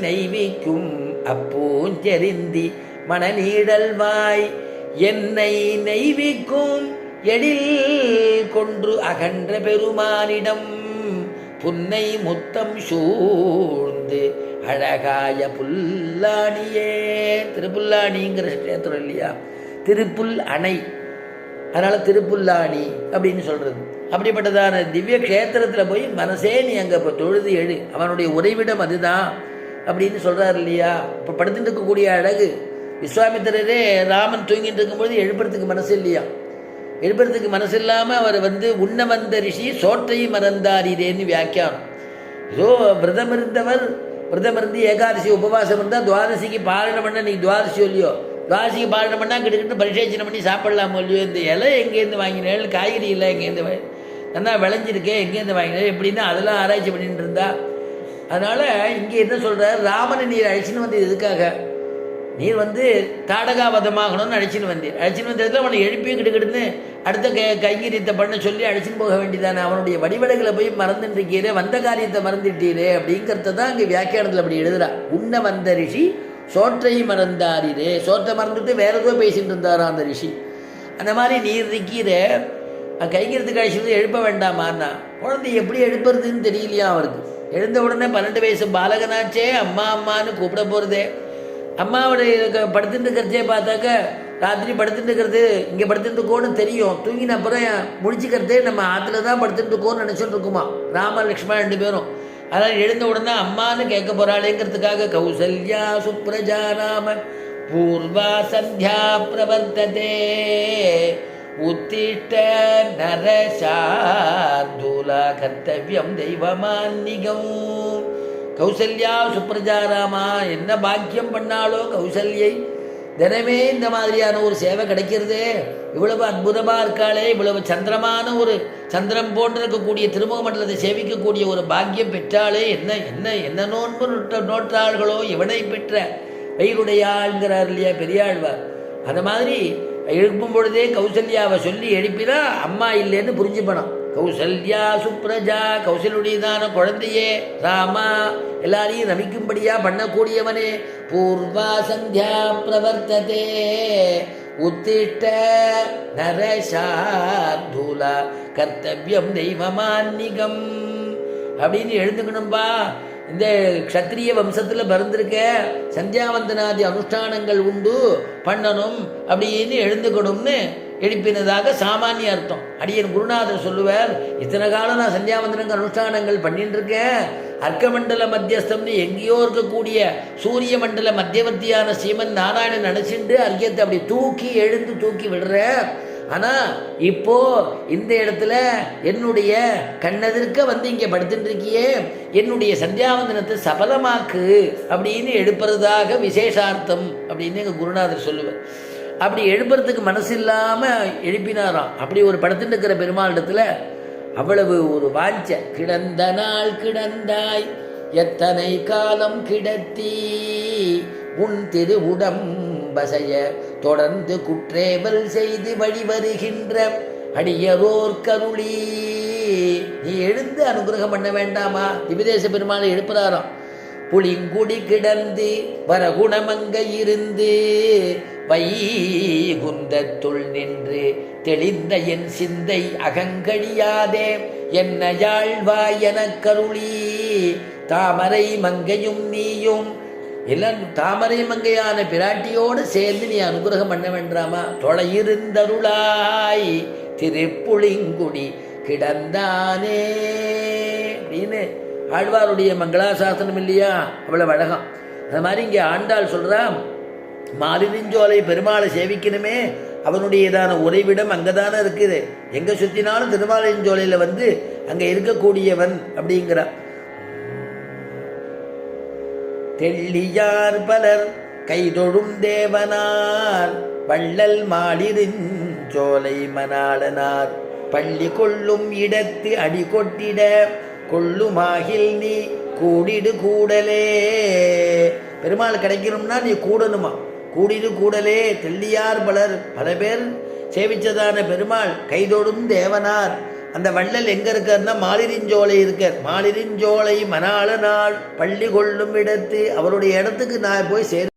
நெய்விக்கும் அப்பூஞ்செறிந்தி மணநீடல்வாய் என்னை நெய்விக்கும் எழில் கொன்று அகன்ற பெருமானிடம் புன்னை முத்தம் சூழ்ந்து அழகாய புல்லாணியே. திருப்புல்லாணிங்கிற கஷேத்திரம் இல்லையா? திருப்புல் அணை. அதனால் திருப்புல்லாணி அப்படின்னு சொல்கிறது அப்படிப்பட்டதான திவ்ய க்ஷேத்திரத்தில் போய் மனசே நீ அங்கே இப்போ தொழுது எழு. அவனுடைய உறைவிடம் அதுதான். அப்படின்னு சொல்கிறார் இல்லையா? இப்போ படுத்துட்டு இருக்கக்கூடிய அழகு. விஸ்வாமித்திரரே ராமன் தூங்கிட்டு இருக்கும்பொழுது எழுப்புறதுக்கு மனசு இல்லையா? எழுப்புறதுக்கு மனசு இல்லாமல் அவர் வந்து உண்ண வந்த ரிஷி சோற்றை மறந்தாரிதேன்னு வியாக்கியானம். ஏதோ விரதம் இருந்தவர் விரதம் இருந்து ஏகாதசி உபவாசம் இருந்தால் துவாதசிக்கு பாரணம் பண்ண நீ துவாதசி இல்லையோ? துவாதசிக்கு பாரணம் பண்ணால் கிட்டக்கிட்ட பரிசேச்சனை பண்ணி சாப்பிடலாமோ இல்லையோ? இந்த இலை எங்கேருந்து வாங்கினேன்? காய்கறி இல்லை எங்கேருந்து நல்லா விளைஞ்சிருக்கே எங்கேருந்து வாங்கினேன்? எப்படின்னா அதெல்லாம் ஆராய்ச்சி பண்ணிட்டு இருந்தா அதனால் இங்கே என்ன சொல்கிறார் ராமனை நீர் அழைச்சின்னு வந்தது எதுக்காக? நீர் வந்து தாடகாவதமாகணும்னு அழைச்சின்னு வந்தீர் அழைச்சின்னு வந்ததில் அவனை எழுப்பியும் கிட்டுக்கிட்டுன்னு அடுத்த கை கைங்கரியத்தை பண்ண சொல்லி அழைச்சின்னு போக வேண்டியதானே அவனுடைய வடிவடைகளை போய் மறந்துட்டுருக்கீரே வந்த காரியத்தை மறந்துட்டீரே அப்படிங்கிறத தான் இங்கே வியாக்கியானத்தில் அப்படி எழுதுறா. உன்ன வந்த ரிஷி சோற்றை மறந்தாரிரே. சோற்றை மறந்துட்டு வேற ஏதோ பேசிட்டு இருந்தாரா அந்த ரிஷி? அந்த மாதிரி நீர் இருக்கீரே கைங்கிறதுக்கு அழைச்சிட்டு எழுப்ப வேண்டாமான்னா குழந்தை எப்படி எழுப்புறதுன்னு தெரியலையா அவருக்கு? எழுந்த உடனே பன்னெண்டு வயசு பாலகனாச்சே அம்மா அம்மான்னு கூப்பிட போகிறதே அம்மாவோடைய க- படுத்துட்டு இருக்கிறதே பார்த்தாக்க ராத்திரி படுத்துட்டு இருக்கிறது இங்கே படுத்துட்டு இருக்கோன்னு தெரியும். தூங்கின அப்புறம் முடிச்சுக்கிறதே நம்ம ஆற்றுல தான் படுத்துட்டு இருக்கோன்னு நினச்சிட்டு இருக்குமா? ராம லக்ஷ்மணன் ரெண்டு பேரும். அதனால் எழுந்த உடனே அம்மான்னு கேட்க போகிறாளேங்கிறதுக்காக கௌசல்யா சுப்ரஜா ராம பூர்வா சந்தியா பிரவர்த்ததே. உத்திஷ்ட நரசார்தூலா கர்த்தவியம் தெய்வமான்னிகம். கௌசல்யா சுப்ரஜாராமா என்ன பாக்கியம் பண்ணாலோ கௌசல்யை? தினமே இந்த மாதிரியான ஒரு சேவை கிடைக்கிறதே. இவ்வளவு அற்புதமாக இருக்காளே இவ்வளவு சந்திரமான ஒரு சந்திரம் போன்று இருக்கக்கூடிய திருமுக மண்டலத்தை சேவிக்கக்கூடிய ஒரு பாக்கியம் பெற்றாலே என்ன என்ன என்ன நோன்பு நோட்ட நோற்றாள்களோ இவனை பெற்ற வெயிலுடையாள்ங்கிறார் இல்லையா பெரியாழ்வார். அந்த மாதிரி எழுப்பும் பொழுதே கௌசல்யாவை சொல்லி எழுப்பினா அம்மா இல்லைன்னு புரிஞ்சுப்பணும் கௌசல்யா சுப்ரஜா கௌசலுடையதான குழந்தையே ராமா எல்லாரையும் ரமிக்கும்படியா பண்ணக்கூடியவனே. பூர்வா சந்தியா பிரவர்த்ததே. உத்திஷ்ட நரசார்தூலா கர்த்தவியம் தெய்வமான்னிகம் அப்படின்னு எழுந்துக்கணும்பா. இந்த க்ஷத்ரிய வம்சத்தில் பிறந்திருக்க சந்தியாவந்தனாதி அனுஷ்டானங்கள் உண்டு. பண்ணணும் அப்படின்னு எழுந்துக்கணும்னு எழுப்பினதாக சாமானிய அர்த்தம். அடியன் குருநாதர் சொல்லுவார் இத்தனை காலம் நான் சந்தியாவந்தனங்கள் அனுஷ்டானங்கள் பண்ணிட்டு இருக்கேன் அர்க்கமண்டல மத்தியஸ்தம்னு எங்கேயோ இருக்கக்கூடிய சூரிய மண்டல மத்தியவர்த்தியான சீமன் நாராயணன் நினச்சிட்டு அர்க்கியத்தை அப்படி தூக்கி எழுந்து தூக்கி விடுற ஆனா இப்போ இந்த இடத்துல என்னுடைய கண்ணெதிர்க்க வந்து இங்கே படுத்துட்டு இருக்கியே என்னுடைய சந்தியாவந்தனத்தை சபலமாக்கு அப்படின்னு எழுப்புறதாக விசேஷார்த்தம் அப்படின்னு எங்கள் குருநாதர் சொல்லுவார். அப்படி எழுப்புறதுக்கு மனசு இல்லாமல் எழுப்பினாராம். அப்படி ஒரு படுத்துட்டு இருக்கிற பெருமாளிடத்துல அவ்வளவு ஒரு வாஞ்ச கிடந்த நாள் கிடந்தாய் எத்தனை காலம் கிடத்தி உன் திருவுடம்பசைய தொடர்ந்து குற்றேவல் செய்து வழி வருகின்ற அடியரோர் கருளி. நீ எழுந்து அனுகிரகம் பண்ண வேண்டாமா? திபிதேச பெருமாளை எழுப்புறாராம். புளிங்குடி கிடந்து வரகுணமங்க இருந்து வைகுந்தத்துள் நின்று தெளிந்த என் சிந்தை அகங்கழியாதே. என்ன யாழ்வாய் எனக் கருளி. தாமரை மங்கையும் நீயும் எல்லாம் தாமரை மங்கையான பிராட்டியோடு சேர்ந்து நீ அனுகிரகம் பண்ண வேண்டாமா? தொலையிருந்தருளாய் திருப்புளிங்குடி கிடந்தானே. அப்படின்னு ஆழ்வாருடைய மங்களாசாசனம் இல்லையா? அவ்வளவு அழகம் அது மாதிரி இங்கே ஆண்டாள் சொல்கிறா மாலிரிஞ்சோலை பெருமாளை சேவிக்கணுமே. அவனுடையதான உறைவிடம் அங்கே தானே இருக்குது. எங்கே சுற்றினாலும் திருமாலிரிஞ்சோலையில் வந்து அங்கே இருக்கக்கூடியவன் அப்படிங்கிறான் தெள்ளியார் பலர் கைதொழும் தேவனார். வள்ளல் மாடிருஞ்சோலை மணாளனார். பள்ளி கொள்ளும் இடத்து அடி கொட்டிட கொள்ளுமாகில் நீ கூடிடு கூடலே. பெருமாள் கிடைக்கணும்னா நீ கூடணுமா? கூடிடு கூடலே. தெள்ளியார் பலர் பல பேர் சேவிச்சதான பெருமாள் கைதொடும் தேவனார். அந்த வள்ளல் எங்க இருக்காருன்னா மாலிரிஞ்சோலை இருக்கார். மாலிரிஞ்சோலை மணாள நாள் பள்ளி கொள்ளும் இடத்து அவருடைய இடத்துக்கு நான் போய் சேர்